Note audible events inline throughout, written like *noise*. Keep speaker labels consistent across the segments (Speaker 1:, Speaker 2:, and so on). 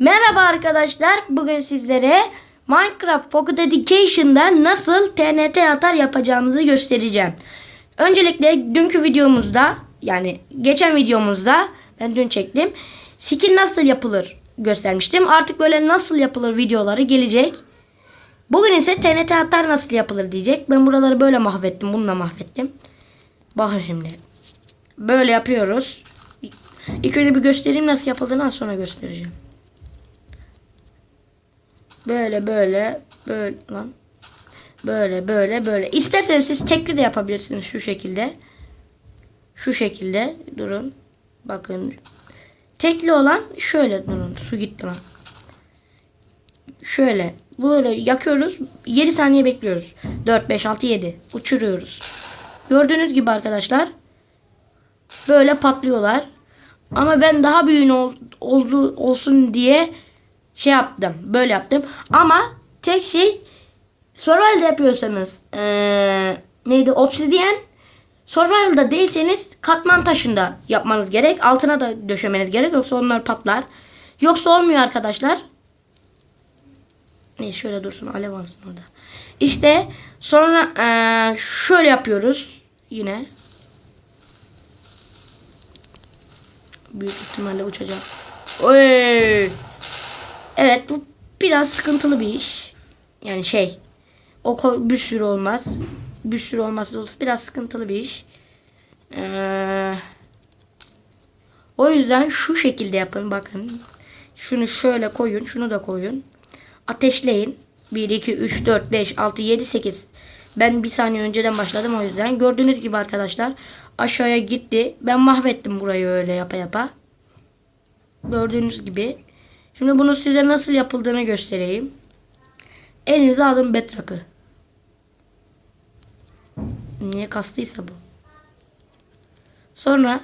Speaker 1: Merhaba arkadaşlar. Bugün sizlere Minecraft Pocket Education'da nasıl TNT atar yapacağımızı göstereceğim. Öncelikle dünkü videomuzda yani geçen videomuzda ben dün çektim. Skin nasıl yapılır göstermiştim. Artık böyle nasıl yapılır videoları gelecek. Bugün ise TNT atar nasıl yapılır diyecek. Ben buraları böyle mahvettim. Bununla mahvettim. Bakın şimdi. Böyle yapıyoruz. İlk önce bir göstereyim nasıl yapıldığını sonra göstereceğim. Böyle böyle böyle lan. Böyle böyle böyle. İsterseniz siz tekli de yapabilirsiniz şu şekilde. Şu şekilde durun. Bakın. Tekli olan şöyle durun. Su gitti lan. Şöyle böyle yakıyoruz. 7 saniye bekliyoruz. 4 5 6 7 uçuruyoruz. Gördüğünüz gibi arkadaşlar böyle patlıyorlar. Ama ben daha büyüğün ol, oldu, olsun diye şey yaptım. Böyle yaptım. Ama tek şey survival'da yapıyorsanız ee, neydi? Obsidian survival'da değilseniz katman taşında yapmanız gerek. Altına da döşemeniz gerek. Yoksa onlar patlar. Yoksa olmuyor arkadaşlar. Neyse şöyle dursun. Alev alsın orada. İşte sonra ee, şöyle yapıyoruz. Yine. Büyük ihtimalle uçacak. Oy! Evet bu biraz sıkıntılı bir iş. Yani şey o bir sürü olmaz. Bir sürü olmazsa olsa biraz sıkıntılı bir iş. Ee, o yüzden şu şekilde yapın bakın. Şunu şöyle koyun. Şunu da koyun. Ateşleyin. 1, 2, 3, 4, 5, 6, 7, 8. Ben bir saniye önceden başladım o yüzden. Gördüğünüz gibi arkadaşlar aşağıya gitti. Ben mahvettim burayı öyle yapa yapa. Gördüğünüz gibi. Şimdi bunu size nasıl yapıldığını göstereyim. Elinize alın betrakı. Niye kastıysa bu. Sonra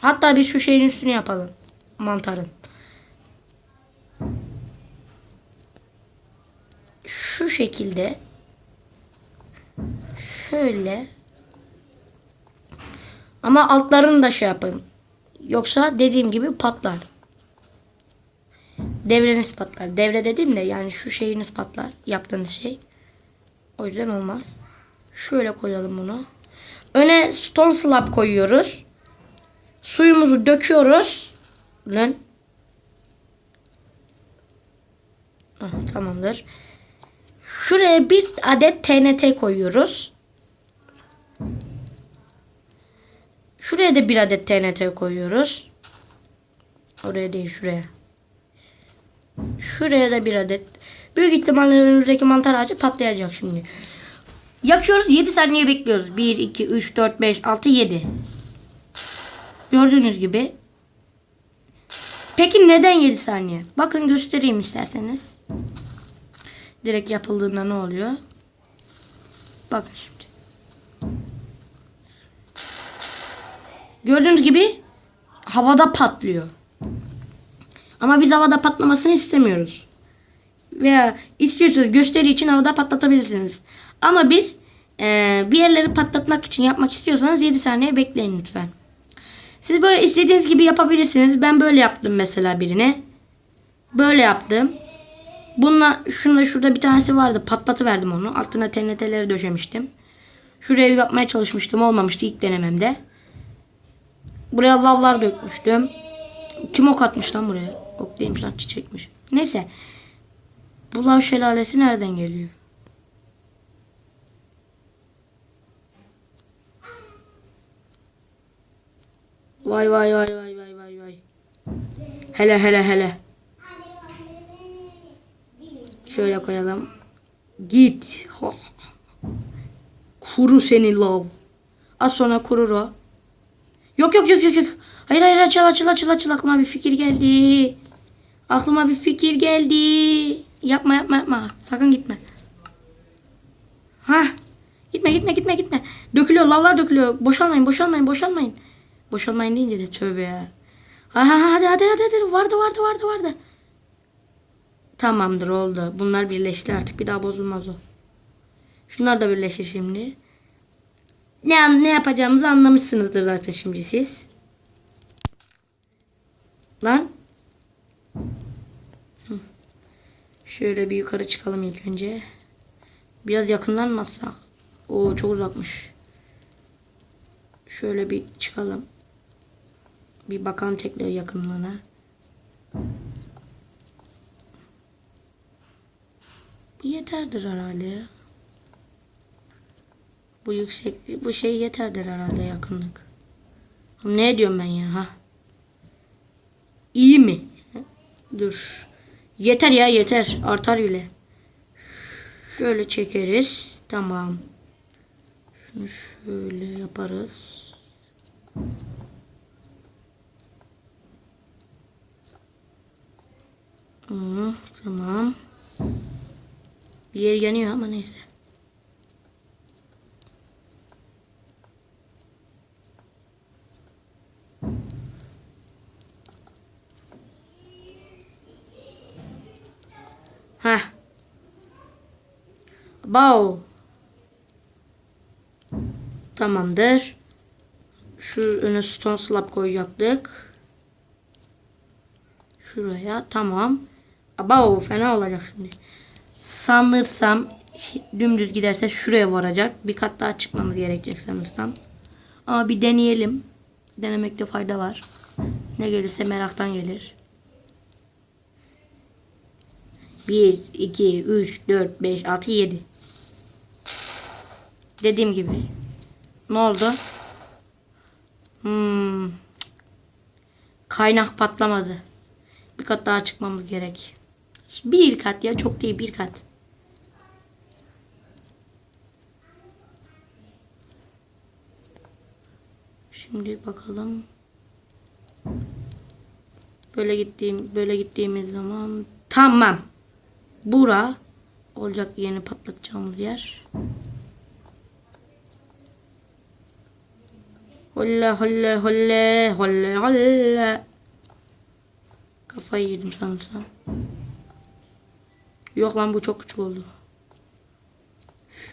Speaker 1: hatta biz şu şeyin üstünü yapalım. Mantarın. Şu şekilde şöyle ama altlarını da şey yapın. Yoksa dediğim gibi patlar. Devreniz patlar. Devre dedim de yani şu şeyiniz patlar. Yaptığınız şey. O yüzden olmaz. Şöyle koyalım bunu. Öne stone slab koyuyoruz. Suyumuzu döküyoruz. Lan. Ah, tamamdır. Şuraya bir adet TNT koyuyoruz. Şuraya da bir adet TNT koyuyoruz. Oraya değil şuraya. Şuraya da bir adet. Büyük ihtimalle önümüzdeki mantar ağacı patlayacak şimdi. Yakıyoruz 7 saniye bekliyoruz. 1, 2, 3, 4, 5, 6, 7. Gördüğünüz gibi. Peki neden 7 saniye? Bakın göstereyim isterseniz. Direkt yapıldığında ne oluyor? Bakın şimdi. Gördüğünüz gibi havada patlıyor. Ama biz havada patlamasını istemiyoruz. Veya istiyorsanız gösteri için havada patlatabilirsiniz. Ama biz e, bir yerleri patlatmak için yapmak istiyorsanız 7 saniye bekleyin lütfen. Siz böyle istediğiniz gibi yapabilirsiniz. Ben böyle yaptım mesela birine. Böyle yaptım. Bununla şunla şurada bir tanesi vardı. Patlatıverdim onu. Altına TNT'leri döşemiştim. Şuraya bir yapmaya çalışmıştım. Olmamıştı ilk denememde. Buraya lavlar dökmüştüm. Kim ok atmış lan buraya? Ok değilmiş lan çiçekmiş. Neyse. Bu lav şelalesi nereden geliyor? Vay vay vay vay vay vay vay. Hele hele hele. Şöyle koyalım. Git. Kuru seni lav. Az sonra kurur o. Yok yok yok yok yok. Hayır hayır açıl açıl açıl açıl aklıma bir fikir geldi. Aklıma bir fikir geldi. Yapma yapma yapma. Sakın gitme. Ha. Gitme gitme gitme gitme. Dökülüyor lavlar dökülüyor. Boşalmayın boşalmayın boşalmayın. Boşalmayın deyince de tövbe ya. Ha ha ha hadi hadi hadi hadi. Vardı vardı vardı vardı. Tamamdır oldu. Bunlar birleşti artık. Bir daha bozulmaz o. Şunlar da birleşir şimdi. Ne, ne yapacağımızı anlamışsınızdır zaten şimdi siz. Lan. Şöyle bir yukarı çıkalım ilk önce. Biraz yakından mı atsak? Oo çok uzakmış. Şöyle bir çıkalım. Bir bakalım tekrar yakınlığına. Bu yeterdir herhalde. Bu yükseklik, bu şey yeterdir herhalde yakınlık. Ne diyorum ben ya ha? İyi mi? Dur. Yeter ya yeter. Artar bile. Şöyle çekeriz. Tamam. Şunu şöyle yaparız. Hı, tamam. Bir yer yanıyor ama neyse. Heh. Bao. Tamamdır. Şu öne stone slab koyacaktık. Şuraya tamam. Bao fena olacak şimdi. Sanırsam dümdüz giderse şuraya varacak. Bir kat daha çıkmamız gerekecek sanırsam. Ama bir deneyelim. Denemekte fayda var. Ne gelirse meraktan gelir. 1, 2, 3, 4, 5, 6, 7. Dediğim gibi. Ne oldu? Hmm. Kaynak patlamadı. Bir kat daha çıkmamız gerek. Bir kat ya çok değil bir kat. Şimdi bakalım. Böyle gittiğim böyle gittiğimiz zaman tamam. Bura olacak yeni patlatacağımız yer. Holle holle holle holle holle. Kafayı yedim sanırsam. Yok lan bu çok küçük oldu.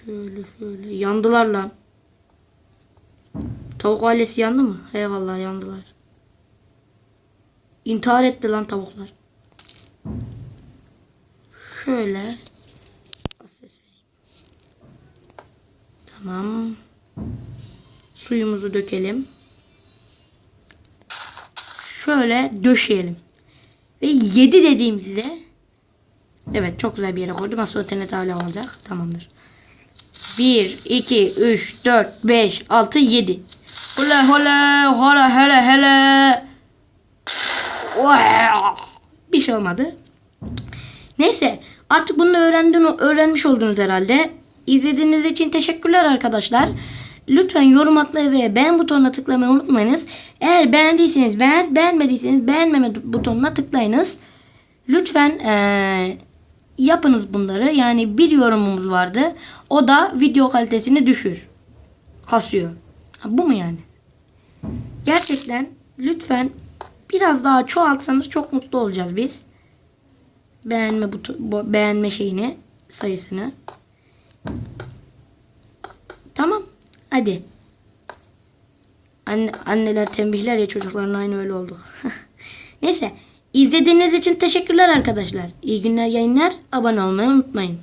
Speaker 1: Şöyle şöyle. Yandılar lan. Tavuk ailesi yandı mı? Eyvallah yandılar. İntihar etti lan tavuklar. Şöyle. Tamam. Suyumuzu dökelim. Şöyle döşeyelim. Ve 7 dediğimizde Evet çok güzel bir yere koydum. Aslında TNT hala olacak. Tamamdır. 1, 2, 3, 4, 5, 6, 7. Hole hole hole hele hele. Bir şey olmadı. Neyse artık bunu öğrendin, öğrenmiş oldunuz herhalde. İzlediğiniz için teşekkürler arkadaşlar. Lütfen yorum atmayı ve beğen butonuna tıklamayı unutmayınız. Eğer beğendiyseniz beğen, beğenmediyseniz beğenmeme butonuna tıklayınız. Lütfen eee, yapınız bunları. Yani bir yorumumuz vardı. O da video kalitesini düşür. Kasıyor. Ha, bu mu yani? Gerçekten lütfen biraz daha çoğaltsanız çok mutlu olacağız biz. Beğenme butu, bu- beğenme şeyini sayısını. Hadi. Anne, anneler tembihler ya çocukların aynı öyle oldu. *laughs* Neyse. İzlediğiniz için teşekkürler arkadaşlar. İyi günler yayınlar. Abone olmayı unutmayın.